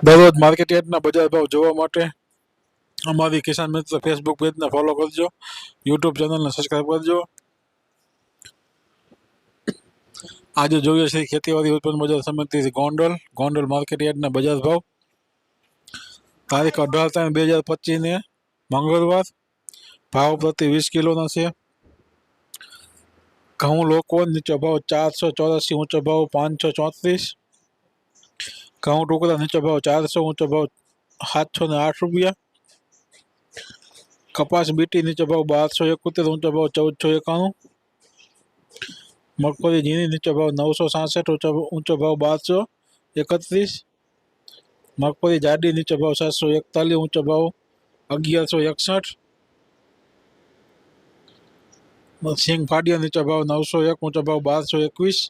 દરરોજ માર્કેટ યાર્ડના બજાર ભાવ જોવા માટે અમારી કિસાન મિત્ર ફેસબુક પેજને ફોલો કરજો યુટ્યુબ ચેનલને સબસ્ક્રાઈબ કરજો આજે જોઈએ છે ખેતીવાડી ઉત્પન્ન બજાર સમિતિ ગોંડલ ગોંડલ માર્કેટ યાર્ડના બજાર ભાવ તારીખ અઢાર ત્રણ બે હજાર પચીસને મંગળવાર ભાવ પ્રતિ વીસ કિલોના છે ઘઉં લોકો નીચો ભાવ ચારસો ચોરાસી ઊંચો ભાવ પાંચસો ચોત્રીસ काउं टोकरा ने चबाओ, चार सौ, चबाओ सात सौ ने आठ रुपया। कपास बीटी ने चबाओ, बार सौ एकोतेर ऊँचा भाव चौदह सौ एकाणु। मगफली झीणी नीचा भाव नौ सौ सासठ ऊँचा ऊँचा भाव बार सौ एकत्रीस। मगफली जाडी नीचा भाव सात सौ एकतालीस ऊँचा भाव अगियार सौ एकसठ। सींग फाडिया नीचा भाव नौ सौ एक ऊँचा भाव बार सौ एकवीस।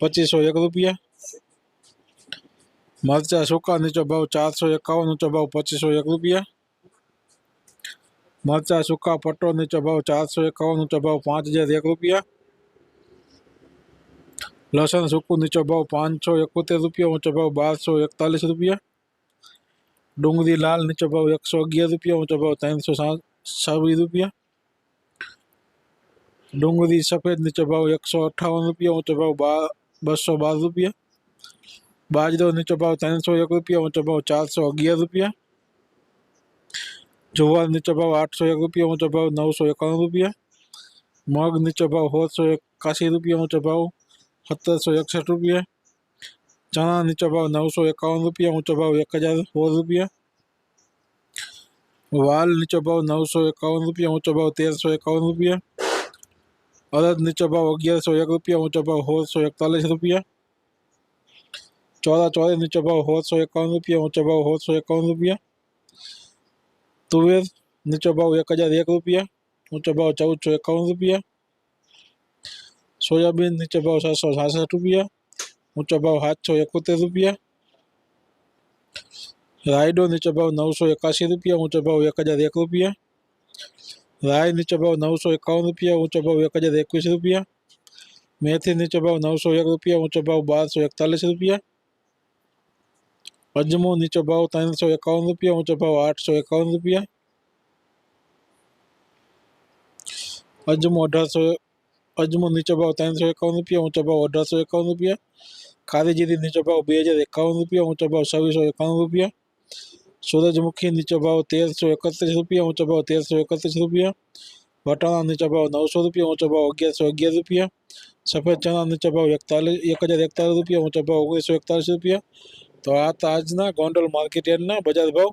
પચીસો એક રૂપિયા મરચા સૂકા નીચો ભાવ ચારસો એકાવન ઊંચો ભાવ પચીસો એક રૂપિયા મરચા સૂકા પટ્ટો નીચો ભાવ ચારસો એકાવન ઊંચો ભાવ પાંચ હજાર એક રૂપિયા લસણ સૂકું નીચો ભાવ પાંચસો એકોતેર રૂપિયા ઊંચો ભાવ બારસો એકતાલીસ રૂપિયા ડુંગળી લાલ નીચો ભાવ એકસો અગિયાર રૂપિયા ઊંચો ભાવ ત્રણસો છવ્વીસ રૂપિયા ડુંગળી સફેદ નીચો ભાવ એકસો અઠ્ઠાવન રૂપિયા ઊંચો ભાવ બાર બસો બાર રૂપિયા બાજરો નીચો ભાવ ત્રણસો એક રૂપિયા ઊંચો ભાવ ચારસો અગિયાર રૂપિયા જુવાર નીચો ભાવ આઠસો એક રૂપિયા ઊંચો ભાવ નવસો એકાણું રૂપિયા મગ નીચો ભાવ સોળસો એકાસી રૂપિયા ઊંચો ભાવ સત્તરસો એકસઠ રૂપિયા ચણા નીચો ભાવ નવસો એકાવન રૂપિયા ઊંચો ભાવ એક હજાર સોળ રૂપિયા વાલ નીચો ભાવ નવસો એકાવન રૂપિયા ઊંચો ભાવ તેરસો એકાવન રૂપિયા अदद नीचा भाव अग्यारह सौ एक रुपया ऊँचा भाव हो सौ इकतालीस रुपया। चौदह चौदह नीचा भाव हो सौ इक्यावन रुपया ऊँचा भाव हो सौ इक्यावन रुपया। तुवेर नीचा भाव एक हज़ार एक रुपया ऊँचा भाव चौदह सौ इक्यावन रुपया। सोयाबीन नीचा भाव सात सौ छियासठ रुपया ऊँचा भाव सात सौ इकोतेर रुपया। राइडो नीचा भाव नौ सौ इक्यासी रुपया ऊँचा भाव एक हज़ार एक रुपया। રાય નીચો ભાવ નવસો એકાવન રૂપિયા ઊંચો ભાવ એક હજાર એકવીસ રૂપિયા મેથી નીચો ભાવ નવસો એક રૂપિયા ઊંચો ભાવ બારસો એકતાલીસ રૂપિયા અજમો નીચો ભાવ ત્રણસો એકાવન રૂપિયા ઊંચો ભાવ આઠસો એકાવન રૂપિયા અજમો અઢારસો અજમો નીચો ભાવ ત્રણસો એકાવન રૂપિયા ઊંચો ભાવ અઢારસો એકાવન રૂપિયા કાળી જીરી નીચો ભાવ બે હજાર એકાવન રૂપિયા ઊંચો ભાવ છવ્વીસો એકાવન રૂપિયા સૂરજમુખી નીચો ભાવ તેરસો એકત્રીસ રૂપિયા, ઊંચો ભાવ તેરસો એકત્રીસ રૂપિયા. વટાણા નીચો ભાવ નવસો રૂપિયા, ઊંચો ભાવ અગિયારસો અગિયાર રૂપિયા. સફેદ ચણા નીચો ભાવ એકતાલીસ, એક હજાર એકતાલીસ રૂપિયા, ઊંચો ભાવ ઓગણીસો એકતાલીસ રૂપિયા. તો આ તાજના ગોંડલ માર્કેટ યાર્ડના બજાર ભાવ